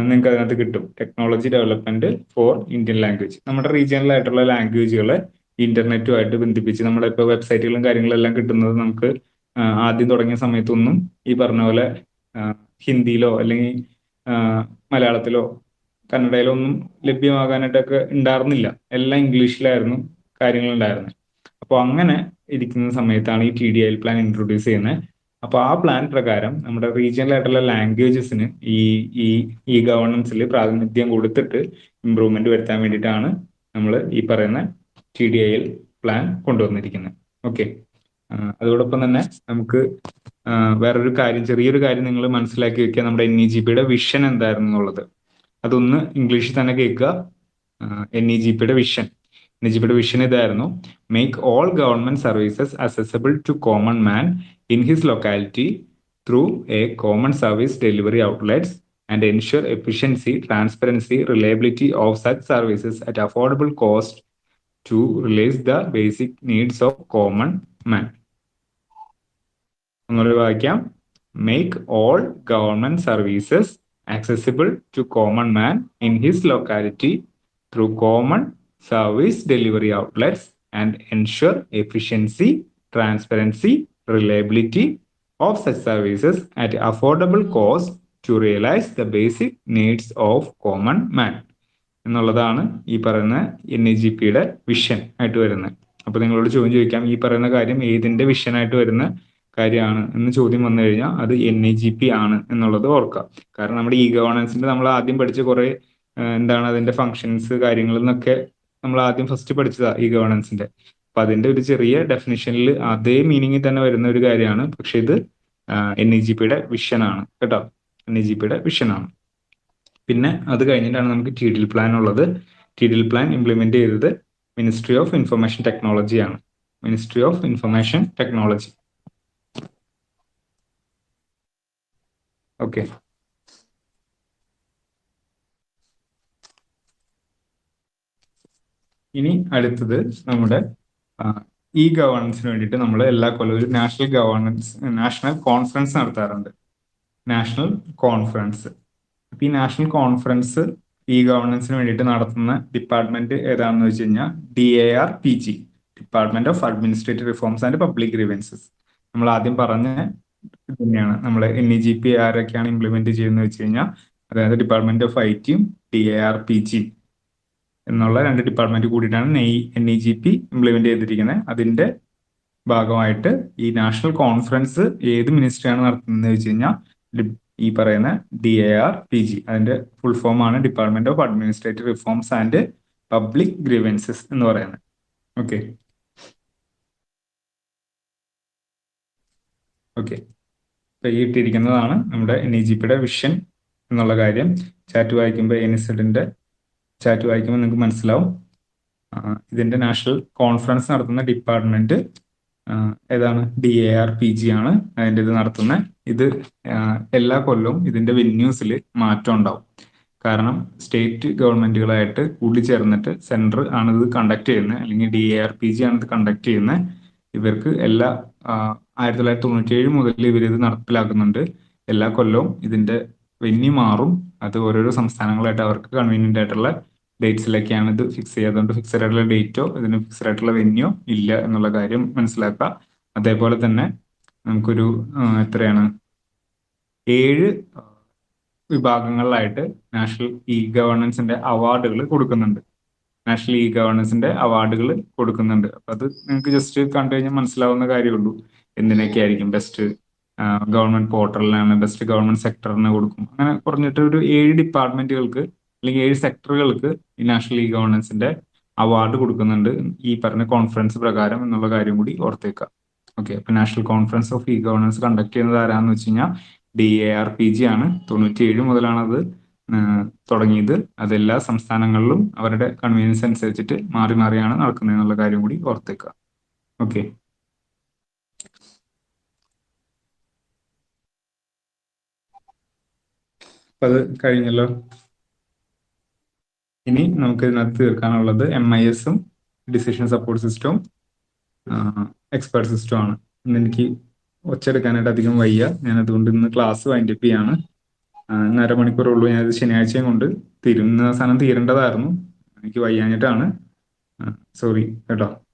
നിങ്ങൾക്ക് അതിനകത്ത് കിട്ടും. Technology development for Indian language നമ്മുടെ റീജിയണലായിട്ടുള്ള ലാംഗ്വേജുകളെ ഇന്റർനെറ്റുമായിട്ട് ബന്ധിപ്പിച്ച് നമ്മുടെ ഇപ്പോൾ വെബ്സൈറ്റുകളും കാര്യങ്ങളെല്ലാം കിട്ടുന്നത് നമുക്ക് ആദ്യം തുടങ്ങിയ സമയത്തൊന്നും ഈ പറഞ്ഞ പോലെ ഹിന്ദിയിലോ അല്ലെങ്കിൽ മലയാളത്തിലോ കന്നഡയിലോ ഒന്നും ലഭ്യമാകാനായിട്ടൊക്കെ ഉണ്ടായിരുന്നില്ല. എല്ലാം ഇംഗ്ലീഷിലായിരുന്നു കാര്യങ്ങൾ ഉണ്ടായിരുന്നത് അപ്പോൾ അങ്ങനെ ഇരിക്കുന്ന സമയത്താണ് ഈ T D I plan introduce ചെയ്യുന്നത് അപ്പോൾ ആ പ്ലാൻ പ്രകാരം നമ്മുടെ റീജിയണൽ ആയിട്ടുള്ള ലാംഗ്വേജസിന് ഈ ഈ ഈ ഗവർണൻസിൽ പ്രാതിനിധ്യം കൊടുത്തിട്ട് ഇമ്പ്രൂവ്മെന്റ് വരുത്താൻ വേണ്ടിയിട്ടാണ് നമ്മൾ ഈ പറയുന്ന T D I L plan കൊണ്ടുവന്നിരിക്കുന്നത് ഓക്കെ അതോടൊപ്പം തന്നെ നമുക്ക് വേറൊരു കാര്യം ചെറിയൊരു കാര്യം നിങ്ങൾ മനസ്സിലാക്കി വെക്കുക. നമ്മുടെ എൻ ഇ ജി പിയുടെ വിഷൻ എന്തായിരുന്നു എന്നുള്ളത്. അതൊന്ന് ഇംഗ്ലീഷിൽ തന്നെ കേൾക്കുക. എൻ ഇ ജി പിയുടെ വിഷൻ എൻ ഇ ജി പിയുടെ വിഷൻ ഇതായിരുന്നു. Make all government services accessible to common man in his locality through a common service delivery outlets and ensure efficiency transparency reliability of such services at affordable cost to realize the basic needs of common man. Make all government services accessible to common man in his locality through common service delivery outlets and ensure efficiency, transparency, reliability of such services at affordable cost to realize the basic needs of common man. എന്നുള്ളതാണ് ഈ പറയുന്ന എൻ ഇ ജി പിയുടെ വിഷൻ ആയിട്ട് വരുന്നത്. അപ്പൊ നിങ്ങളോട് ചോദ്യം ചോദിക്കാം ഈ പറയുന്ന കാര്യം ഏതിന്റെ വിഷൻ ആയിട്ട് വരുന്ന കാര്യമാണ്? എന്ന് ചോദ്യം വന്നു കഴിഞ്ഞാൽ അത് എൻ ഐ ജി പി ആണ് എന്നുള്ളത് ഓർക്കുക. കാരണം നമ്മുടെ ഇ ഗവേണൻസിന്റെ നമ്മൾ ആദ്യം പഠിച്ച കുറെ എന്താണ് അതിന്റെ ഫങ്ഷൻസ് കാര്യങ്ങൾ എന്നൊക്കെ നമ്മൾ ആദ്യം ഫസ്റ്റ് പഠിച്ചതാ ഇ ഗവേണൻസിന്റെ അപ്പൊ അതിന്റെ ഒരു ചെറിയ ഡെഫിനിഷനിൽ അതേ മീനിങ്ങിൽ തന്നെ വരുന്ന ഒരു കാര്യമാണ്. പക്ഷെ ഇത് എൻ ഇ ജി പിയുടെ വിഷനാണ് കേട്ടോ? എൻ ഇ ജി പിയുടെ വിഷനാണ് പിന്നെ അത് കഴിഞ്ഞിട്ടാണ് നമുക്ക് ടി ഡി പ്ലാൻ ഉള്ളത്. ടി ഡി പ്ലാൻ ഇംപ്ലിമെന്റ് ചെയ്തത് മിനിസ്ട്രി ഓഫ് ഇൻഫർമേഷൻ ടെക്നോളജി ആണ്. Ministry of information technology okay ഇനി അടുത്തത് നമ്മുടെ ഇ ഗവേണൻസിന് വേണ്ടിയിട്ട് നമ്മൾ എല്ലാ കൊല്ലവും ഒരു നാഷണൽ ഗവേണൻസ് നാഷണൽ കോൺഫറൻസ് നടത്താറുണ്ട്. നാഷണൽ കോൺഫറൻസ് ഈ നാഷണൽ കോൺഫറൻസ് ഈ ഗവേണൻസിന് വേണ്ടിയിട്ട് നടത്തുന്ന ഡിപ്പാർട്ട്മെന്റ് ഏതാണെന്ന് വെച്ച് കഴിഞ്ഞാൽ D A R P G department of administrative reforms and public grievances നമ്മൾ ആദ്യം പറഞ്ഞ തന്നെയാണ്. നമ്മൾ എൻ ഇ ജി പി ആരൊക്കെയാണ് ഇംപ്ലിമെന്റ് ചെയ്യുന്നത് വെച്ച് കഴിഞ്ഞാൽ അതായത് ഡിപ്പാർട്ട്മെന്റ് ഓഫ് ഐ ടിയും D A R P G എന്നുള്ള രണ്ട് ഡിപ്പാർട്ട്മെന്റ് കൂടിയിട്ടാണ് നെയ് N E G P implement ചെയ്തിരിക്കുന്നത്. അതിന്റെ ഭാഗമായിട്ട് ഈ നാഷണൽ കോൺഫറൻസ് ഏത് മിനിസ്ട്രിയാണ് നടത്തുന്നത് വെച്ച് കഴിഞ്ഞാൽ ഈ പറയുന്ന D A R P G അതിന്റെ ഫുൾ ഫോം ആണ് department of administrative reforms and public grievances എന്ന് പറയുന്നത്. ഓക്കെ ഓക്കെ ഇപ്പൊ ഈ ഇട്ടിരിക്കുന്നതാണ് നമ്മുടെ എൻ ഇ ജി പിയുടെ വിഷൻ എന്നുള്ള കാര്യം. ചാറ്റ് വായിക്കുമ്പോൾ എൻ എനിസെഡിന്റെ ചാറ്റ് വായിക്കുമ്പോൾ നിങ്ങൾക്ക് മനസ്സിലാവും. ഇതിന്റെ നാഷണൽ കോൺഫറൻസ് നടത്തുന്ന ഡിപ്പാർട്ട്മെന്റ് ഏതാണ്? D A R P G ആണ്. അതിന്റെ ഇത് നടത്തുന്നത് ഇത് എല്ലാ കൊല്ലവും ഇതിന്റെ വെന്യൂസിൽ മാറ്റം ഉണ്ടാവും. കാരണം സ്റ്റേറ്റ് ഗവൺമെന്റുകളായിട്ട് കൂടിച്ചേർന്നിട്ട് സെന്റർ ആണ് ഇത് കണ്ടക്ട് ചെയ്യുന്നത്. അല്ലെങ്കിൽ D A R P G ആണ് ഇത് കണ്ടക്ട് ചെയ്യുന്നത്. ഇവർക്ക് എല്ലാ ആയിരത്തി തൊള്ളായിരത്തി തൊണ്ണൂറ്റി ഏഴ് മുതൽ ഇവർ ഇത് നടപ്പിലാക്കുന്നുണ്ട്. എല്ലാ കൊല്ലവും ഇതിന്റെ വെന്യൂ മാറും. അത് ഓരോരോ സംസ്ഥാനങ്ങളായിട്ട് അവർക്ക് കൺവീനിയന്റ് ആയിട്ടുള്ള ഡേറ്റ്സിലൊക്കെയാണ് ഇത് ഫിക്സ് ചെയ്യുക. അതുകൊണ്ട് ഫിക്സഡ് ആയിട്ടുള്ള ഡേറ്റോ ഇതിന് ഫിക്സഡ് ആയിട്ടുള്ള വെന്യൂ ഇല്ല എന്നുള്ള കാര്യം മനസ്സിലാക്കുക. അതേപോലെ തന്നെ നമുക്കൊരു എത്രയാണ്? ഏഴ് വിഭാഗങ്ങളിലായിട്ട് നാഷണൽ ഇ ഗവേണൻസിന്റെ അവാർഡുകൾ കൊടുക്കുന്നുണ്ട്. നാഷണൽ ഇ ഗവേണൻസിന്റെ അവാർഡുകൾ കൊടുക്കുന്നുണ്ട്. അപ്പൊ അത് നിങ്ങൾക്ക് ജസ്റ്റ് കണ്ടു കഴിഞ്ഞാൽ മനസ്സിലാവുന്ന കാര്യമുള്ളൂ. എന്തിനൊക്കെ ആയിരിക്കും ബെസ്റ്റ് ഗവൺമെന്റ് പോർട്ടലിനാണ് ബെസ്റ്റ് ഗവൺമെന്റ് സെക്ടറിന് കൊടുക്കും. അങ്ങനെ കുറഞ്ഞിട്ട് ഒരു ഏഴ് ഡിപ്പാർട്ട്മെന്റുകൾക്ക് അല്ലെങ്കിൽ ഏഴ് സെക്ടറുകൾക്ക് ഈ നാഷണൽ ഇ ഗവേണൻസിന്റെ അവാർഡ് കൊടുക്കുന്നുണ്ട്. ഈ പറഞ്ഞ കോൺഫറൻസ് പ്രകാരം എന്നുള്ള കാര്യം കൂടി ഓർത്തേക്കാം. ഓക്കെ അപ്പൊ national conference of E governance conduct ചെയ്യുന്നത് ആരാന്ന് വെച്ച് കഴിഞ്ഞാൽ D A R P G ആണ്. തൊണ്ണൂറ്റി ഏഴ് മുതലാണ് അത് തുടങ്ങിയത്. അതെല്ലാ സംസ്ഥാനങ്ങളിലും അവരുടെ കൺവീനിയൻസ് അനുസരിച്ചിട്ട് മാറി മാറിയാണ് നടക്കുന്നത് എന്നുള്ള കാര്യം കൂടി ഓർത്തേക്കുക ഓക്കെ അത് കഴിഞ്ഞല്ലോ. ഇനി നമുക്ക് ഇതിനകത്ത് തീർക്കാനുള്ളത് എം ഐ എസും ഡിസിഷൻ സപ്പോർട്ട് സിസ്റ്റവും എക്സ്പേർട്ട് സിസ്റ്റം ആണ്. ഇന്ന് എനിക്ക് ഒച്ചെടുക്കാനായിട്ട് അധികം വയ്യ. ഞാൻ അതുകൊണ്ട് ഇന്ന് ക്ലാസ് വൈൻഡ് വൈൻഡപ്പ് ചെയ്യാണ്. ഇന്ന് അരമണിക്കൂറുള്ളൂ ഞാനത് ശനിയാഴ്ചയും കൊണ്ട് തീരുന്ന സാധനം തീരേണ്ടതായിരുന്നു. എനിക്ക് വയ്യാഞ്ഞിട്ടാണ്. സോറി കേട്ടോ.